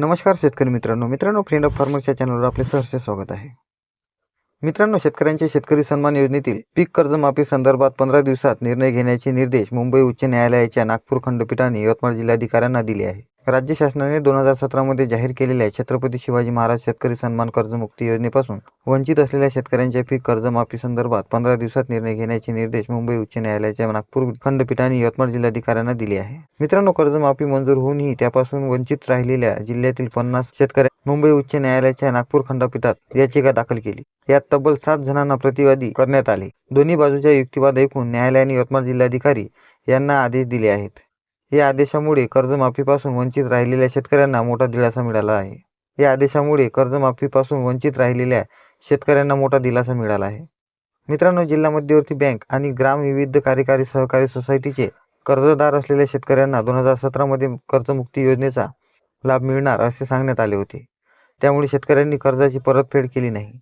नमस्कार शेतकरी मित्रांनो. मित्रांनो फ्रेंड ऑफ फार्मर्सच्या चॅनलवर आपले सहर्ष स्वागत आहे. मित्रांनो शेतकऱ्यांच्या शेतकरी सन्मान योजनेतील पीक कर्जमाफी संदर्भात पंधरा दिवसात निर्णय घेण्याचे निर्देश मुंबई उच्च न्यायालयाच्या नागपूर खंडपीठाने यवतमाळ जिल्हाधिकाऱ्यांना दिले आहे राज्य शासनाने दोन हजार सतरामध्ये जाहीर केलेल्या छत्रपती शिवाजी महाराज शेतकरी सन्मान कर्जमुक्ती योजनेपासून वंचित असलेल्या शेतकऱ्यांच्या पीक कर्जमाफी संदर्भात पंधरा दिवसात निर्णय घेण्याचे निर्देश मुंबई उच्च न्यायालयाच्या नागपूर खंडपीठाने यवतमाळ जिल्हाधिकाऱ्यांना दिले आहे. मित्रांनो कर्जमाफी मंजूर होऊनही त्यापासून वंचित राहिलेल्या जिल्ह्यातील पन्नास शेतकऱ्या मुंबई उच्च न्यायालयाच्या नागपूर खंडपीठात याचिका दाखल केली. यात तब्बल सात जणांना प्रतिवादी करण्यात आले. दोन्ही बाजूच्या युक्तिवाद ऐकून न्यायालयाने यवतमाळ जिल्हाधिकारी यांना आदेश दिले आहेत. या आदेशामुळे कर्जमाफीपासून वंचित राहिलेल्या शेतकऱ्यांना मोठा दिलासा मिळाला आहे. या आदेशामुळे कर्जमाफीपासून वंचित राहिलेल्या शेतकऱ्यांना मोठा दिलासा मिळाला आहे. मित्रांनो जिल्हा मध्यवर्ती बँक आणि ग्राम विविध कार्यकारी सहकारी सोसायटीचे कर्जदार असलेल्या शेतकऱ्यांना दोन हजार सतरामध्ये कर्जमुक्ती योजनेचा लाभ मिळणार असे सांगण्यात आले होते. त्यामुळे शेतकऱ्यांनी कर्जाची परतफेड केली नाही.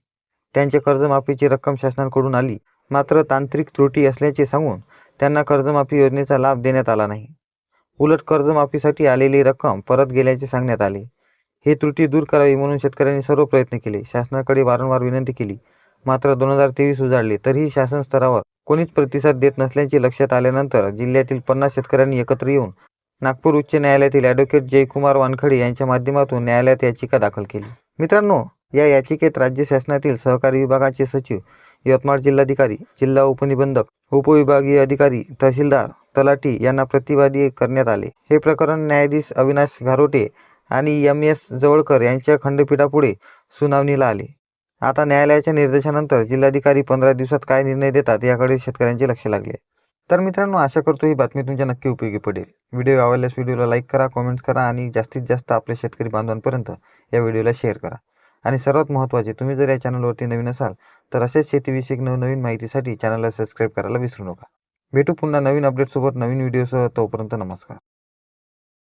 त्यांच्या कर्जमाफीची रक्कम शासनाकडून आली. मात्र तांत्रिक त्रुटी असल्याचे सांगून त्यांना कर्जमाफी योजनेचा लाभ देण्यात आला नाही. उलट कर्जमाफीसाठी आलेली रक्कम परत गेल्याचे सांगण्यात आले. हे त्रुटी दूर करावी म्हणून शेतकऱ्यांनी सर्व प्रयत्न केले. शासनाकडे वारंवार विनंती केली. मात्र दोन हजार तेवीस उजाडले तरीही शासन स्तरावर कोणीच प्रतिसाद देत नसल्याचे लक्षात आल्यानंतर जिल्ह्यातील पन्नास शेतकऱ्यांनी एकत्र येऊन नागपूर उच्च न्यायालयातील ॲडव्होकेट जयकुमार वानखडे यांच्या माध्यमातून न्यायालयात याचिका दाखल केली. मित्रांनो या याचिकेत राज्य शासनातील सहकारी विभागाचे सचिव यवतमाळ जिल्हाधिकारी जिल्हा उपनिबंधक उपविभागीय अधिकारी तहसीलदार तलाठी यांना प्रतिवादी करण्यात आले. हे प्रकरण न्यायाधीश अविनाश घारोटे आणि एम एस जवळकर यांच्या खंडपीठापुढे सुनावणीला आले. आता न्यायालयाच्या निर्देशानंतर जिल्हाधिकारी पंधरा दिवसात काय निर्णय देतात याकडे शेतकऱ्यांचे लक्ष लागले. तर मित्रांनो आशा करतो ही बातमी तुमच्या नक्की उपयोगी पडेल. व्हिडिओ आवडल्यास व्हिडिओला लाईक करा कॉमेंट्स करा आणि जास्तीत जास्त आपल्या शेतकरी बांधवांपर्यंत या व्हिडिओला शेअर करा. आणि सर्वात महत्त्वाचे तुम्ही जर या चॅनलवरती नवीन असाल तर असेच शेतीविषयक नवनवीन माहितीसाठी चॅनलला सबस्क्राईब करायला विसरू नका. भेटू पुन्हा नवीन अपडेटसोबत नवीन व्हिडिओसह तोपर्यंत नमस्कार.